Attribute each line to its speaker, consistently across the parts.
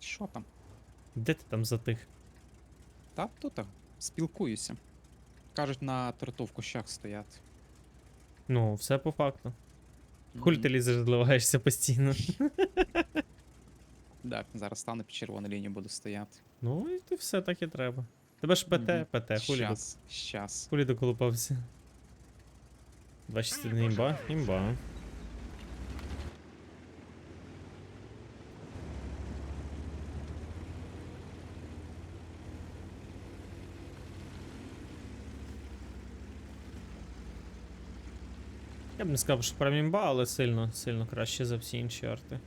Speaker 1: Що там?
Speaker 2: Де ти там затих?
Speaker 1: Та тут так, спілкуюся. Кажуть, на торту в кущах стоять.
Speaker 2: Ну, все по факту. Хуль ти лізеш, зливаєшся постійно.
Speaker 1: Так, зараз стану під червону лінію буду стояти.
Speaker 2: Ну, і ти все так і треба. Тебе ж ПТ. ПТ, хулі,
Speaker 1: Щас, щас.
Speaker 2: хулі доколупався. 261 імба, імба. Я б не сказав, що прям імба, але сильно, сильно краще за всі інші арти.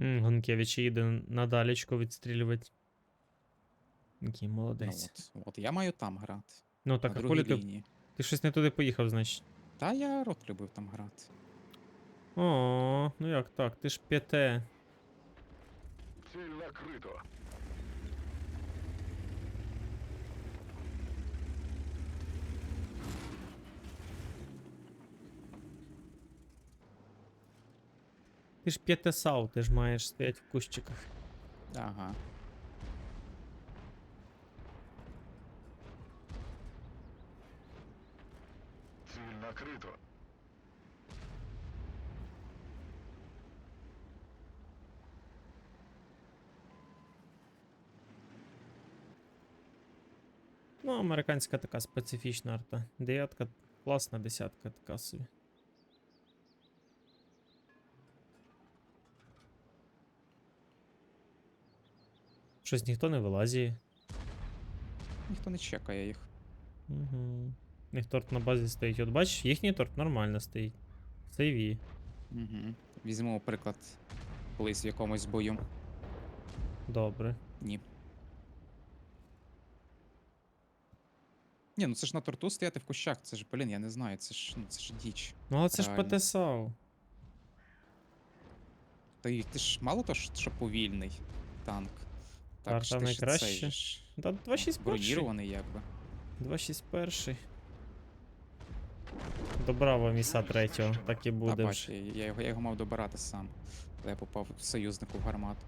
Speaker 2: Гонкевич їде надалечко відстрілювати. Який
Speaker 1: Ну,
Speaker 2: молодець.
Speaker 1: от, от я маю там грати.
Speaker 2: Ну, так, а коли ти, ти щось не туди поїхав, значить.
Speaker 1: Та я рот любив там грати.
Speaker 2: О, ну як так? Ти ж п'яте.
Speaker 3: Ціль накрито.
Speaker 2: Ти ж п'яте сау, ти ж маєш стояти в кущиках.
Speaker 1: Ага.
Speaker 3: Ціль накрито.
Speaker 2: Ну, американська така специфічна арта. Дев'ятка класна, десятка така собі. Щось ніхто не вилазіє.
Speaker 1: Ніхто не чекає їх.
Speaker 2: Угу. Їх торт на базі стоїть. От бачиш, їхній торт нормально стоїть. Сейві.
Speaker 1: Угу. Візьмемо приклад колись в якомусь бою.
Speaker 2: Добре.
Speaker 1: Ні. Ні, ну це ж на торту стояти в кущах, це ж, блін, я не знаю, це ж, ну, це ж діч.
Speaker 2: Ну але це ж
Speaker 1: Реально.
Speaker 2: ПТ САУ.
Speaker 1: Та й ти ж мало то, що повільний танк.
Speaker 2: Карта
Speaker 1: ж ти
Speaker 2: найкраще. Да, 261.
Speaker 1: бронірований якби.
Speaker 2: 261. Добрава міса третього, так і буде.
Speaker 1: бач,
Speaker 2: вже.
Speaker 1: я його, я його мав добирати сам. Коли я попав в союзнику в гармату.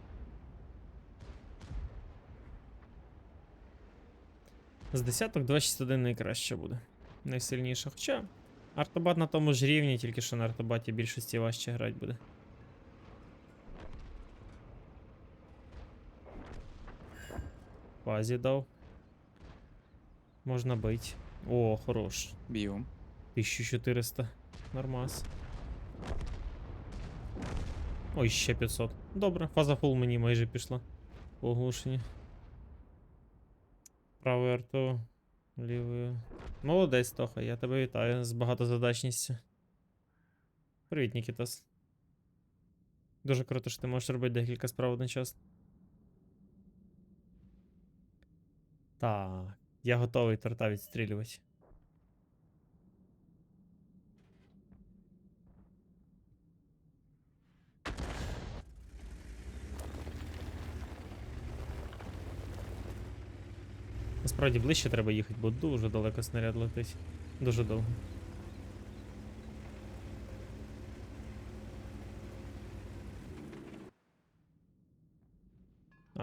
Speaker 2: З десяток 261 найкраще буде. Найсильніше. Хоча артобат на тому ж рівні, тільки що на артобаті більшості важче грати буде. Базі дав. Можна бить. О, хорош.
Speaker 1: Б'ю.
Speaker 2: 1400. Нормас. Ой, ще 500. Добре, фаза фул мені майже пішла. По оглушенні. Правою арту. Лівою. Молодець, Тоха, я тебе вітаю з багатозадачністю. Привіт, Нікітас. Дуже круто, що ти можеш робити декілька справ одночасно. Так, я готовий торта відстрілювати. Насправді ближче треба їхати, бо дуже далеко снаряд летить. Дуже довго.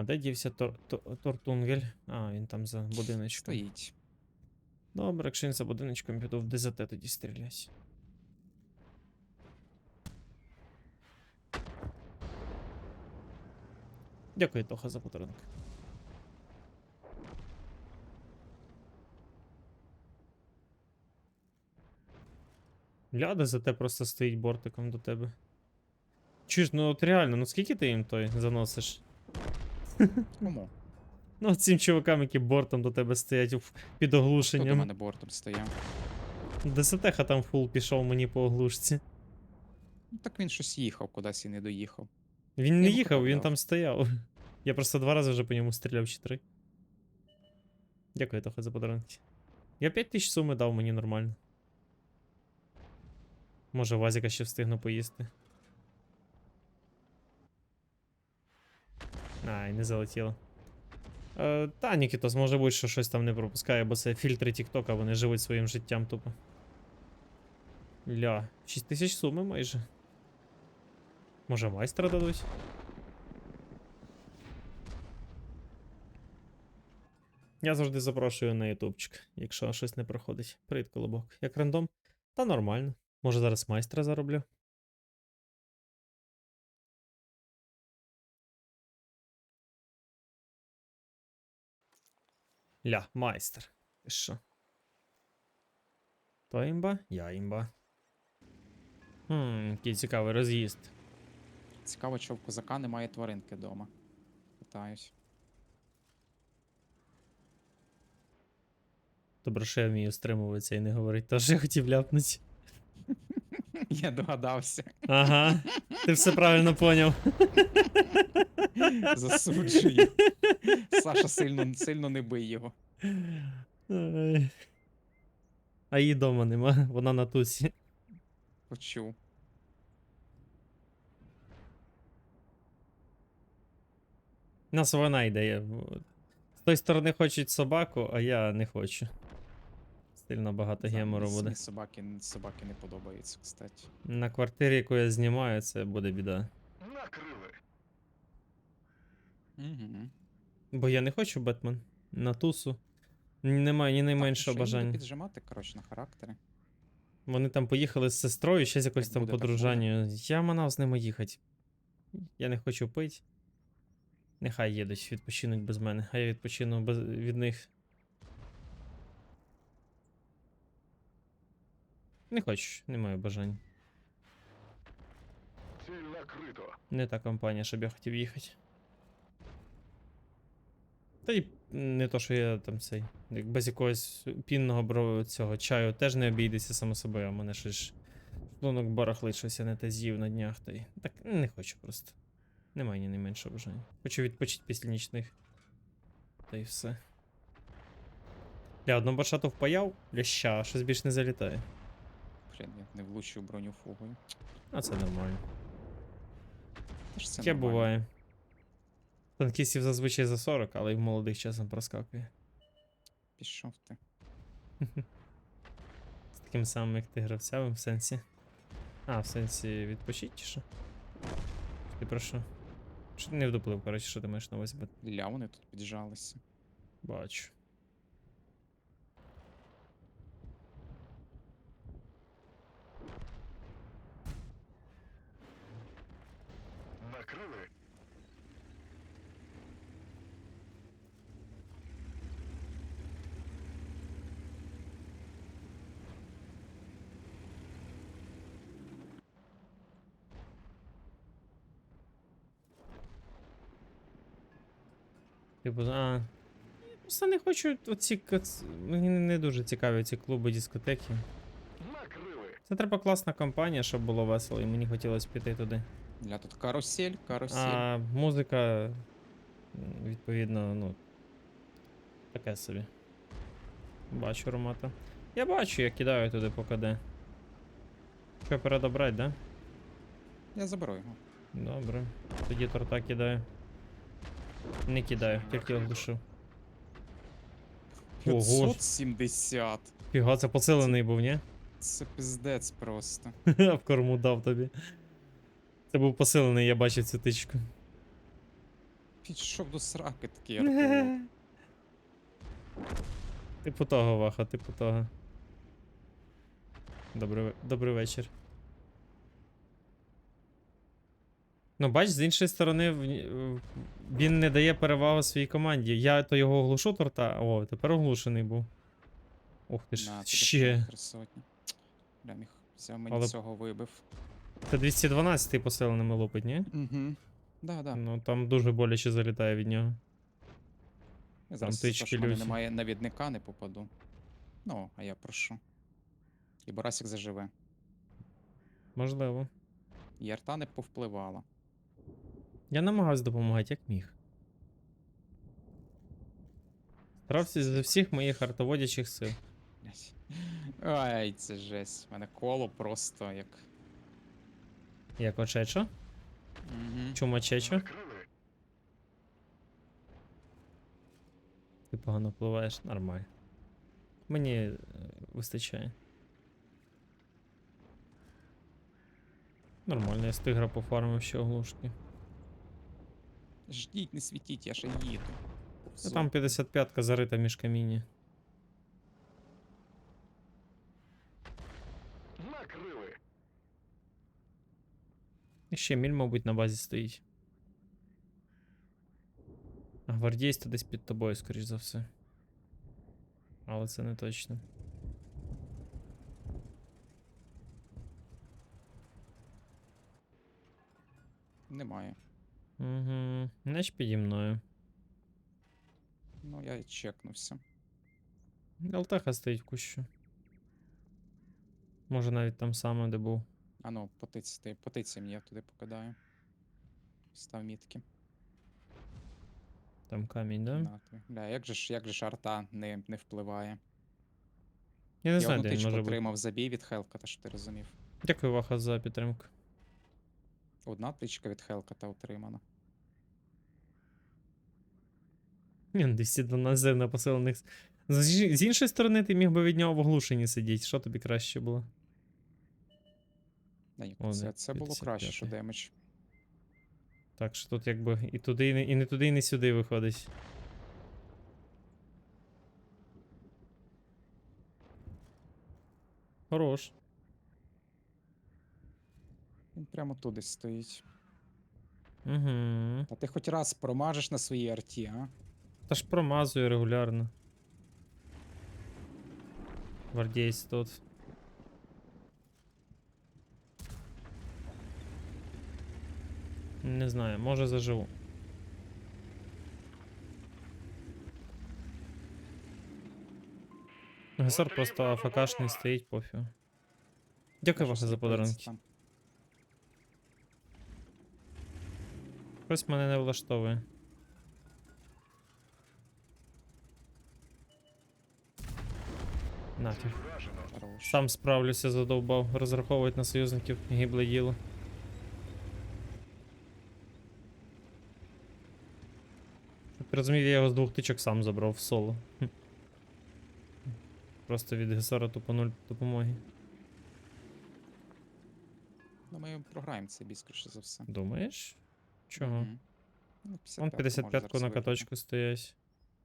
Speaker 2: Де дівся тор тор Тортунгель? А, він там за будиночком.
Speaker 1: Стоїть.
Speaker 2: Добре, якщо він за будиночком, піду в ДЗТ тоді стрілять. Дякую, Тоха, за подарунок. Ля, ДЗТ просто стоїть бортиком до тебе. Чуєш, ну от реально, ну скільки ти їм той заносиш?
Speaker 1: Кому?
Speaker 2: Ну, цим чувакам, які бортом до тебе стоять в- під
Speaker 1: Хто до
Speaker 2: оглушенням.
Speaker 1: мене бортом стояв?
Speaker 2: ДСТХ там фул пішов мені по оглушці.
Speaker 1: Ну, так він щось їхав, кудись і не доїхав.
Speaker 2: Він не
Speaker 1: йому
Speaker 2: їхав, він
Speaker 1: поправляв.
Speaker 2: там стояв. Я просто два рази вже по ньому стріляв чи три. Дякую, Тоха, за подарунки. Я 5 тисяч суми дав мені нормально. Може, Вазіка ще встигну поїсти. Ай, не залетіло. Е, та, Нікітос, може бути, що щось там не пропускає, бо це фільтри Тіктока, вони живуть своїм життям тупо. Ля, 6 тисяч суми майже. Може, майстра дадуть? Я завжди запрошую на ютубчик, якщо щось не проходить. Привіт, колобок. Як рандом? Та нормально. Може зараз майстра зароблю. Ля, майстер. Ти що? То імба? Я імба. Хм, який цікавий роз'їзд.
Speaker 1: Цікаво, що в козака немає тваринки вдома. Питаюсь.
Speaker 2: Добре, що я вмію стримуватися і не говорить, то що я хотів ляпнути.
Speaker 1: Я догадався.
Speaker 2: Ага, ти все правильно поняв.
Speaker 1: Засуджую. Саша сильно, сильно не бий його.
Speaker 2: А її дома нема, вона на тусі.
Speaker 1: Почув.
Speaker 2: У Нас вона ідея. З тої сторони хочуть собаку, а я не хочу. Сильно багато гемору буде.
Speaker 1: Собаки, собаки не подобаються, кстати.
Speaker 2: На квартирі, яку я знімаю, це буде біда.
Speaker 3: Накрили.
Speaker 1: Угу.
Speaker 2: Бо я не хочу Бетмен. На тусу. Немає ні найменшого бажання.
Speaker 1: піджимати, коротше, на характери.
Speaker 2: Вони там поїхали з сестрою, ще з якось
Speaker 1: Як
Speaker 2: там
Speaker 1: так
Speaker 2: подружанню. Я манав з ними їхати. Я не хочу пити. Нехай їдуть, відпочинуть без мене, а я відпочину без... від них. Не хочу, не маю бажань. Не та компанія, щоб я хотів їхати. Та й не то, що я там цей. як Без якогось пінного цього чаю теж не обійдеться само собою, а мене щось ж шлунок барахлить, щось я не те з'їв на днях, та й. Так не хочу просто. Немає ні найменшого бажання. Хочу відпочити після нічних. Та й все. Я одну башату впаяв, ляща, щось більш не залітає.
Speaker 1: Блін, я не влучив броню фугою.
Speaker 2: А це нормально.
Speaker 1: Та ж це
Speaker 2: Таке
Speaker 1: нормально.
Speaker 2: буває. Танкістів зазвичай за 40, але й в молодих часом проскакує.
Speaker 1: Пішов ти.
Speaker 2: З таким самим, як ти гравцявим в сенсі. А, в сенсі відпочить чи що? Ти про що? Чи не вдуплив, коротше, що ти маєш на увазі, бо
Speaker 1: Ля, вони тут піджалися.
Speaker 2: бачу.
Speaker 3: Накрили.
Speaker 2: Типу, а. Я просто не хочу оці. Мені не дуже цікаві ці клуби, дискотеки. Це треба класна компанія, щоб було весело, і мені хотілося піти туди.
Speaker 1: Ля, тут карусель, карусель.
Speaker 2: А музика, відповідно, ну. Таке собі. Бачу аромата. Я бачу, я кидаю туди по КД. Що передобрать, да?
Speaker 1: Я заберу його.
Speaker 2: Добре. Тоді торта кидаю. Не кидаю, тільки оглушив. Ого.
Speaker 1: 570.
Speaker 2: Фіга, це поцилений був, ні?
Speaker 1: Це пиздець просто.
Speaker 2: в корму дав тобі. Це був посилений, я бачив цю тичку.
Speaker 1: Підшов до сраки такий арпулот.
Speaker 2: Типу того, Ваха, типу того. Добрий, добрий вечір. Ну, бач, з іншої сторони, в- він не дає перевагу своїй команді. Я то його оглушу торта. О, тепер оглушений був. Ух ти ж.
Speaker 1: На, тобі
Speaker 2: ще.
Speaker 1: три сотні. Бля, міг взяв мені
Speaker 2: Але-
Speaker 1: цього вибив.
Speaker 2: Це 212 посиленими лупить, ні?
Speaker 1: Угу. Да, да.
Speaker 2: Ну там дуже боляче залітає від нього.
Speaker 1: Я зараз
Speaker 2: тички
Speaker 1: що в мене
Speaker 2: люті.
Speaker 1: немає навідника, не попаду. Ну, а я прошу. І Борасик заживе.
Speaker 2: Можливо.
Speaker 1: І арта не повпливала.
Speaker 2: Я намагався допомагати, як міг. Гравці з всіх моїх артоводячих сил.
Speaker 1: Блядь. Ай, це жесть. У мене коло просто як.
Speaker 2: Як очечо?
Speaker 1: Угу.
Speaker 2: Чумачечо? Ти погано впливаєш, нормально. Мені е, вистачає. Нормально, я з тигра пофармив ще оглушки.
Speaker 1: Ждіть, не світіть, я ще їду.
Speaker 2: Та там 55-ка зарита між каміння. І ще міль, мабуть, на базі стоїть. А гвардієць то десь під тобою, скоріш за все. Але це не точно.
Speaker 1: Немає.
Speaker 2: Угу. Значить піді мною.
Speaker 1: Ну, я чекнувся.
Speaker 2: Алтеха стоїть в кущу. Може навіть там саме, де був.
Speaker 1: А ну, потиці, ти, потиці мені я туди покидаю. Став мітки.
Speaker 2: Там камінь, да?
Speaker 1: На. Бля, як же ж, як же ж арта не, не впливає?
Speaker 2: Я не
Speaker 1: я
Speaker 2: знаю, де він може бути.
Speaker 1: забій від Хелката, щоб ти розумів.
Speaker 2: Дякую, Ваха, за підтримку.
Speaker 1: Одна тичка від Хелката отримана.
Speaker 2: Ні, 212 на поселених. с- З, з іншої сторони, ти міг би від нього в оглушенні сидіти. Що тобі краще було?
Speaker 1: Ні,
Speaker 2: О,
Speaker 1: це, це було краще, що демедж.
Speaker 2: Так що тут якби і туди, і не, і не туди, і не сюди виходить. Хорош.
Speaker 1: Він прямо туди стоїть.
Speaker 2: Угу.
Speaker 1: Та ти хоч раз промажеш на своїй арті, а?
Speaker 2: Та ж промазую регулярно. Гвардейць тут. Не знаю, може заживу. Гесар просто АФКшний стоїть, пофіг. Дякую Ваха за подарунки. Хтось мене не влаштовує. Нафіг. Сам справлюся, задовбав. Розраховують на союзників гибле діло. Щоб ти розумів, я його з двох тичок сам забрав в соло. Просто від Гесара тупо нуль допомоги.
Speaker 1: Ну, ми програємо цей бій, скоріше за все.
Speaker 2: Думаєш? Чого?
Speaker 1: Мгм. Ну,
Speaker 2: Вон
Speaker 1: 55-ку
Speaker 2: 55-ку на каточку стоять.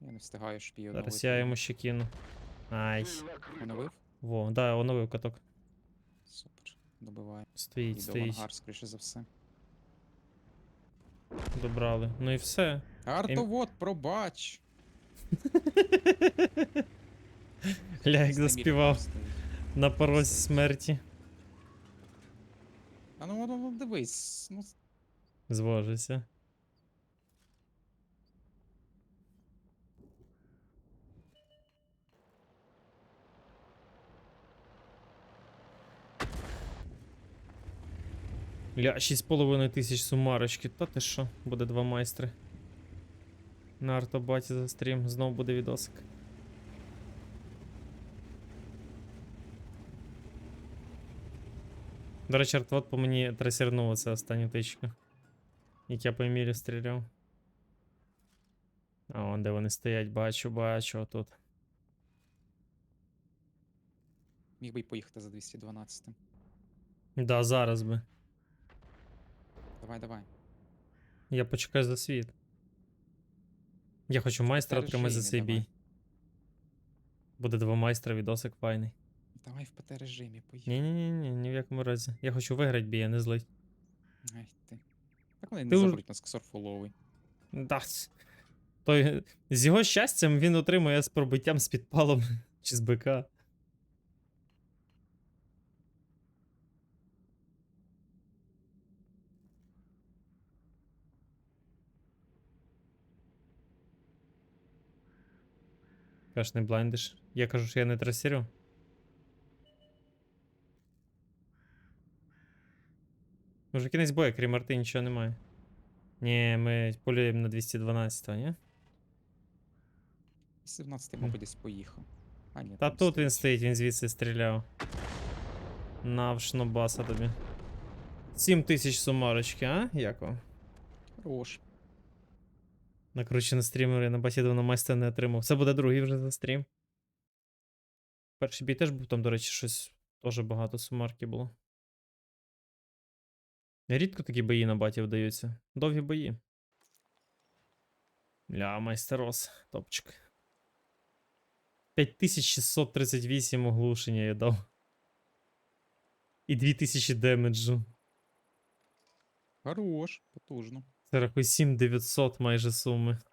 Speaker 1: Я не встигаю, щоб її
Speaker 2: Зараз я йому ще кину. Ай.
Speaker 1: Оновив?
Speaker 2: Во, да, оновив каток.
Speaker 1: Супер. Добиває.
Speaker 2: Стоїть, стоїть.
Speaker 1: ангар, скоріше за все.
Speaker 2: Добрали. Ну і все.
Speaker 1: Артовод, пробач!
Speaker 2: Гля, як заспівав на порозі смерті.
Speaker 1: А ну, ну, ну дивись. Ну,
Speaker 2: Звожуся. Ля, 6,5 тисяч сумарочки. Та ти що, буде два майстри. На артобаті за стрім, знов буде відосик. До речі, артвот по мені трасірнуло це останню тичку. Як я по Емілі стріляв. А вон де вони стоять, бачу, бачу тут.
Speaker 1: міг би й поїхати за 212.
Speaker 2: Да, зараз би.
Speaker 1: Давай, давай.
Speaker 2: Я почекаю за світ. Я хочу майстра отримати за цей
Speaker 1: давай.
Speaker 2: бій. Буде два майстра, відосик файний.
Speaker 1: Давай в ПТ режимі поїхали.
Speaker 2: Ні, ні, ні, в якому разі. Я хочу виграти бій, а не злить.
Speaker 1: Ай ти. Так вони
Speaker 2: Ти
Speaker 1: не
Speaker 2: уж-
Speaker 1: забудуть нас ксорфуловий.
Speaker 2: Да. Той, з його щастям він отримує з пробиттям з підпалом чи з БК. Кажеш, не блайндиш. Я кажу, що я не трасірю. Може кінець бою, крім арти, нічого немає. Ні, ми полюємо на 212-го, ні?
Speaker 1: 17 мабуть, десь поїхав. А, ні,
Speaker 2: Та
Speaker 1: там
Speaker 2: тут він стоїть, він звідси стріляв. Навшно баса тобі. 7 тисяч сумарочки, а? Як вам?
Speaker 1: Хорош.
Speaker 2: Накручений стрімер, я на басі давно майстер не отримав. Це буде другий вже за стрім. Перший бій теж був там, до речі, щось теж багато сумарки було. Рідко такі бої на баті вдаються. Довгі бої. Ля, майстерос, топчик. 5638 оглушення я дав. І 2000 демеджу.
Speaker 1: Хорош, потужно.
Speaker 2: Це рахуй 7900 майже суми.